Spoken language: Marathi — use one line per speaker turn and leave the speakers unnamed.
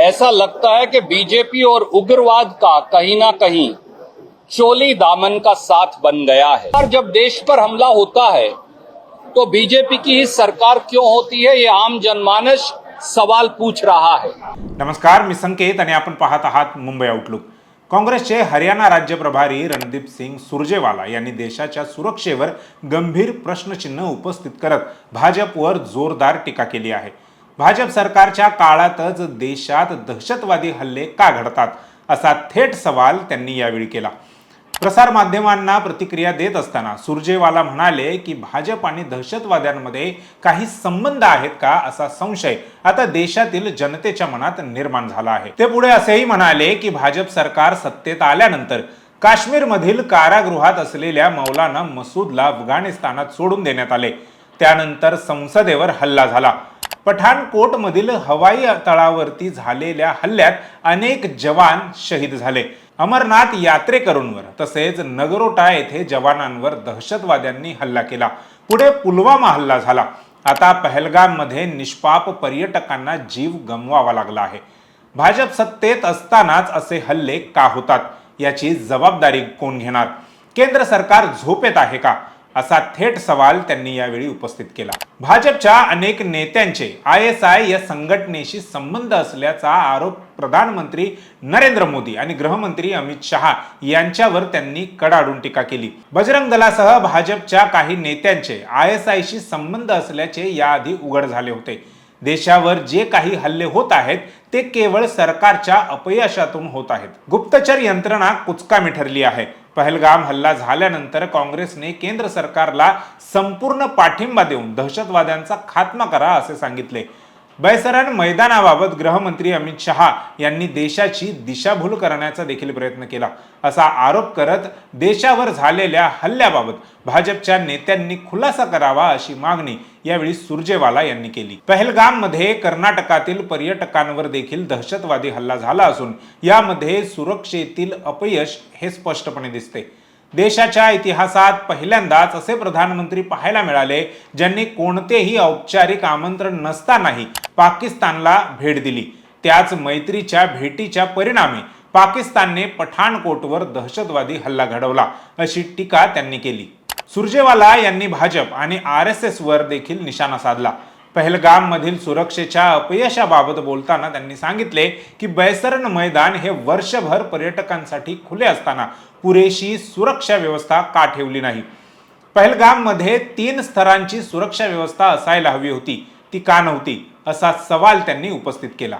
ऐसा लगता है कि बीजेपी और उग्रवाद का कहीं ना कहीं चोली दामन का साथ बन गया है और जब देश पर हमला होता है तो बीजेपी की ही सरकार क्यों होती है ये आम जनमानस सवाल पूछ रहा है
नमस्कार मी संकेत आणि आपण पाहत आहात मुंबई आउटलुक काँग्रेसचे हरियाणा राज्य प्रभारी रणदीप सिंग सुरजेवाला यांनी देशाच्या सुरक्षेवर गंभीर प्रश्नचिन्ह उपस्थित करत भाजपवर जोरदार टीका केली आहे भाजप सरकारच्या काळातच देशात दहशतवादी हल्ले का घडतात असा थेट सवाल त्यांनी यावेळी केला प्रसार माध्यमांना प्रतिक्रिया देत असताना सुरजेवाला म्हणाले की भाजप आणि दहशतवाद्यांमध्ये काही संबंध आहेत का असा संशय आता देशातील जनतेच्या मनात निर्माण झाला आहे ते पुढे असेही म्हणाले की भाजप सरकार सत्तेत आल्यानंतर काश्मीरमधील कारागृहात असलेल्या मौलाना मसूदला अफगाणिस्तानात सोडून देण्यात आले त्यानंतर संसदेवर हल्ला झाला पठाणकोटमधील हवाई तळावरती झालेल्या हल्ल्यात अनेक जवान शहीद झाले अमरनाथ यात्रेकरूंवर तसेच नगरोटा येथे जवानांवर दहशतवाद्यांनी हल्ला केला पुढे पुलवामा हल्ला झाला आता मध्ये निष्पाप पर्यटकांना जीव गमवावा लागला आहे भाजप सत्तेत असतानाच असे हल्ले का होतात याची जबाबदारी कोण घेणार केंद्र सरकार झोपेत आहे का असा थेट सवाल त्यांनी यावेळी उपस्थित केला भाजपच्या अनेक नेत्यांचे आय एस आय या संघटनेशी संबंध असल्याचा आरोप प्रधानमंत्री नरेंद्र मोदी आणि गृहमंत्री अमित शहा यांच्यावर त्यांनी कडाडून टीका केली बजरंग दलासह भाजपच्या काही नेत्यांचे आय एस आयशी संबंध असल्याचे याआधी उघड झाले होते देशावर जे काही हल्ले होत आहेत ते केवळ सरकारच्या अपयशातून होत आहेत गुप्तचर यंत्रणा कुचकामी ठरली आहे पहलगाम हल्ला झाल्यानंतर काँग्रेसने केंद्र सरकारला संपूर्ण पाठिंबा देऊन दहशतवाद्यांचा खात्मा करा असे सांगितले बैसरण मैदानाबाबत गृहमंत्री अमित शहा यांनी देशाची दिशाभूल करण्याचा देखील प्रयत्न केला असा आरोप करत देशावर झालेल्या हल्ल्याबाबत भाजपच्या नेत्यांनी खुलासा करावा अशी मागणी यावेळी सुरजेवाला यांनी केली पहलगाम मध्ये कर्नाटकातील पर्यटकांवर देखील दहशतवादी हल्ला झाला असून यामध्ये सुरक्षेतील अपयश हे स्पष्टपणे दिसते देशाच्या इतिहासात पहिल्यांदाच असे प्रधानमंत्री पाहायला मिळाले ज्यांनी कोणतेही औपचारिक आमंत्रण नसतानाही पाकिस्तानला भेट दिली त्याच मैत्रीच्या भेटीच्या परिणामी पाकिस्तानने पठाणकोटवर दहशतवादी हल्ला घडवला अशी टीका त्यांनी केली सुरजेवाला यांनी भाजप आणि आर एस एसवर देखील निशाणा साधला पहलगाममधील सुरक्षेच्या अपयशाबाबत बोलताना त्यांनी सांगितले की बैसरन मैदान हे वर्षभर पर्यटकांसाठी खुले असताना पुरेशी सुरक्षा व्यवस्था का ठेवली नाही पहलगाममध्ये तीन स्तरांची सुरक्षा व्यवस्था असायला हवी होती ती का नव्हती असा सवाल त्यांनी उपस्थित केला